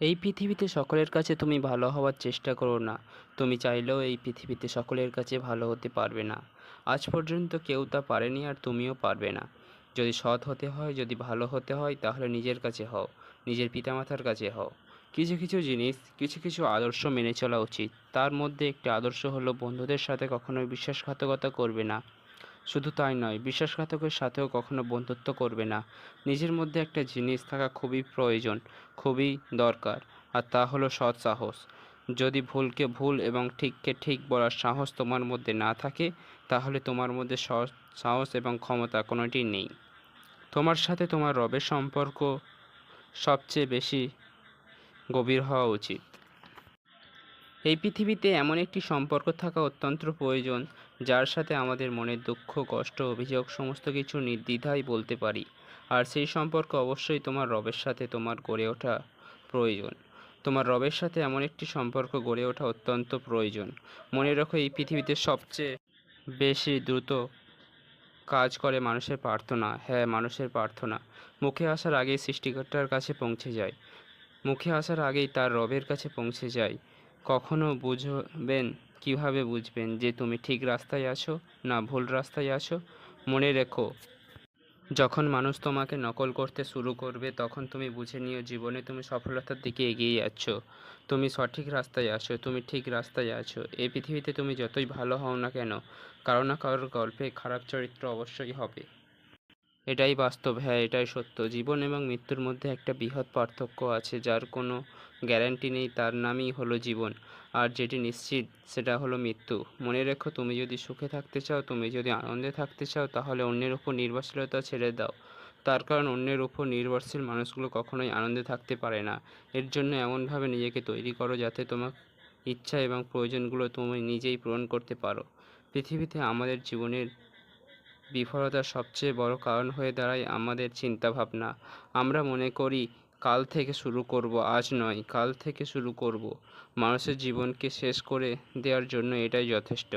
এই পৃথিবীতে সকলের কাছে তুমি ভালো হওয়ার চেষ্টা করো না। তুমি চাইলেও এই পৃথিবীতে সকলের কাছে ভালো হতে পারবে না। আজ পর্যন্ত কেউ তা পারেনি আর তুমিও পারবে না। যদি সৎ হতে হয়, যদি ভালো হতে হয়, তাহলে নিজের কাছে হও, নিজের পিতামাতার কাছে হও। কিছু কিছু জিনিস, কিছু কিছু আদর্শ মেনে চলা উচিত। তার মধ্যে একটি আদর্শ হলো বন্ধুদের সাথে কখনোই বিশ্বাসঘাতকতা করবে না। শুধু তাই নয়, বিশ্বাসঘাতকের সাথেও কখনো বন্ধুত্ব করবে না। নিজের মধ্যে একটা জিনিস থাকা খুবই প্রয়োজন, খুবই দরকার, আর তা হলো সৎ সাহস। যদি ভুলকে ভুল এবং ঠিককে ঠিক বলার সাহস তোমার মধ্যে না থাকে, তাহলে তোমার মধ্যে সৎ সাহস এবং ক্ষমতা কোনোটি নেই। তোমার সাথে তোমার রবের সম্পর্ক সবচেয়ে বেশি গভীর হওয়া উচিত। এই পৃথিবীতে এমন একটি সম্পর্ক থাকা অত্যন্ত প্রয়োজন, যার সাথে আমাদের মনের দুঃখ, কষ্ট, অভিযোগ, সমস্ত কিছু নির্দ্বিধায় বলতে পারি। আর সেই সম্পর্ক অবশ্যই তোমার রবের সাথে তোমার গড়ে ওঠা প্রয়োজন। তোমার রবের সাথে এমন একটি সম্পর্ক গড়ে ওঠা অত্যন্ত প্রয়োজন। মনে রাখো, এই পৃথিবীতে সবচেয়ে বেশি দ্রুত কাজ করে মানুষের প্রার্থনা। হ্যাঁ মানুষের প্রার্থনা। মুখে আসার আগেই সৃষ্টিকর্তার কাছে পৌঁছে যায়। মুখে আসার আগেই তার রবের কাছে পৌঁছে যায়। কখনো বুঝবেন? কীভাবে বুঝবেন যে তুমি ঠিক রাস্তায় আছো না ভুল রাস্তায় আছো? মনে রেখো, যখন মানুষ তোমাকে নকল করতে শুরু করবে, তখন তুমি বুঝে নিও জীবনে তুমি সফলতার দিকে এগিয়ে যাচ্ছ। তুমি সঠিক রাস্তায় আছো, তুমি ঠিক রাস্তায় আছো। এই পৃথিবীতে তুমি যতই ভালো হও না কেন, কারও না কারোর গল্পে খারাপ চরিত্র অবশ্যই হবে। এটাই বাস্তব হ্যাঁ এটাই সত্য। জীবন এবং মৃত্যুর মধ্যে একটা বৃহৎ পার্থক্য আছে, যার কোনো গ্যারান্টি নেই, তার নামই হলো জীবন। আর যেটি নিশ্চিত, সেটা হলো মৃত্যু। মনে রেখো, তুমি যদি সুখে থাকতে চাও, তুমি যদি আনন্দে থাকতে চাও, তাহলে অন্যের উপর নির্ভরশীলতা ছেড়ে দাও। তার কারণ, অন্যের উপর নির্ভরশীল মানুষগুলো কখনোই আনন্দে থাকতে পারে না। এর জন্য এমনভাবে নিজেকে তৈরি করো, যাতে তোমার ইচ্ছা এবং প্রয়োজনগুলো তুমি নিজেই পূরণ করতে পারো। পৃথিবীতে আমাদের জীবনের বিফলতার সবচেয়ে বড় কারণ হয়ে দাঁড়ায় আমাদের চিন্তাভাবনা। আমরা মনে করি, কাল থেকে শুরু করব, আজ নয়, কাল থেকে শুরু করব। মানুষের জীবনকে শেষ করে দেওয়ার জন্য এটাই যথেষ্ট।